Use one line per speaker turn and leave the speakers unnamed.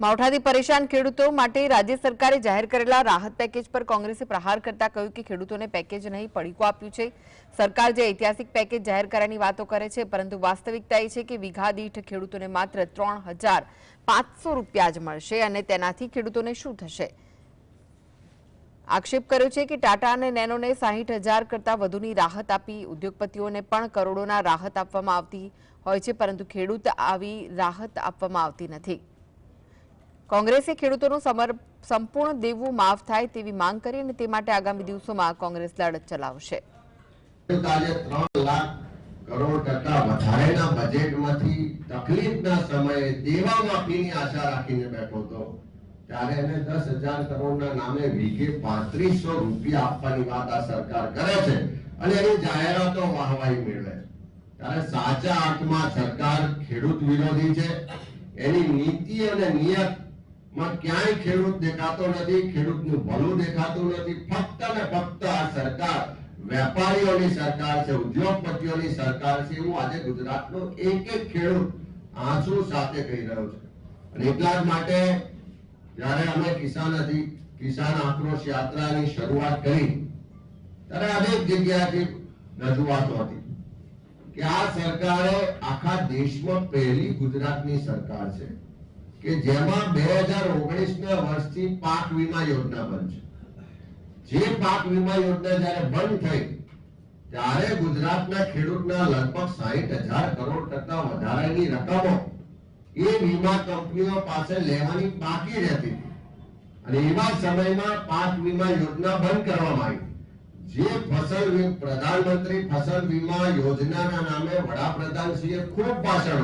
માવઠાથી પરેશાન ખેડૂતો માટે રાજ્ય સરકારે જાહેર કરેલા રાહત પેકેજ પર કોંગ્રેસે પ્રહાર કરતા કહ્યું કે ખેડૂતોને પેકેજ નહીં, પડીકો આપ્યું છે. સરકાર જે ઐતિહાસિક પેકેજ જાહેર કર્યાની વાતો કરે છે, પરંતુ વાસ્તવિકતા એ છે કે વીઘા દીઠ ખેડૂતોને માત્ર ત્રણ રૂપિયા જ મળશે અને તેનાથી ખેડૂતોને શું થશે? આક્ષેપ કર્યો છે કે ટાટા અને નેનોને સાહીઠ હજાર કરતાં વધુની રાહત આપી ઉદ્યોગપતિઓને પણ કરોડોના રાહત આપવામાં આવતી હોય છે, પરંતુ ખેડૂત આવી રાહત આપવામાં આવતી નથી. કોંગ્રેસે ખેડૂતોનું સંપૂર્ણ દેવું માફ થાય તેવી માંગ કરી અને તે માટે આગામી દિવસોમાં કોંગ્રેસ લડત ચલાવશે.
કરોડ કરતા વધારેના બજેટમાંથી તકલીફના સમયે દેવા માફીની આશા રાખીને બેઠો હતો. ત્યારે એને દસ હજાર કરોડના નામે વીઘે પાંત્રીસો રૂપિયા આપવાની વાત આ સરકાર કરે છે અને એની જાહેરાતો વાહવાહી મેળવે ત્યારે સાચા અર્થમાં સરકાર ખેડૂત વિરોધી છે. એની નીતિ અને ક્યાંય ખેડૂત દેખાતો નથી, ખેડૂતનું ભલું દેખાતું નથી. ફક્ત ને ફક્ત આ સરકાર વેપારીઓની સરકાર છે, ઉદ્યોગપતિઓની સરકાર છે હું આજે ગુજરાતનો એક એક ખેડૂત આંસુ સાથે કહી રહ્યો છું. અને એટલા માટે જ્યારે અમે કિસાન હતી, કિસાન આક્રોશ યાત્રાની શરૂઆત કરી, ત્યારે અનેક જગ્યાએથી રજૂઆતો હતી કે આ સરકારે આખા દેશમાં પહેલી ગુજરાતની સરકાર છે. કે જેમાં બે હજાર ઓગણીસના વર્ષથી પાક વીમા યોજના બનશે જે પાક વીમા યોજના જ્યારે બંધ થઈ, ત્યારે ગુજરાતના ખેડૂતના લગભગ સાહીઠ હજાર કરોડ કરતા વધારાની રકમો એ વીમા કંપનીઓ પાસે લેવાની બાકી રહેતી હતી. અને એવા સમયમાં પાક વીમા યોજના બંધ કરવામાં આવી. જે ફસલ પ્રધાનમંત્રી ફસલ વીમા યોજનાના નામે વડાપ્રધાનશ્રીએ ખૂબ ભાષણ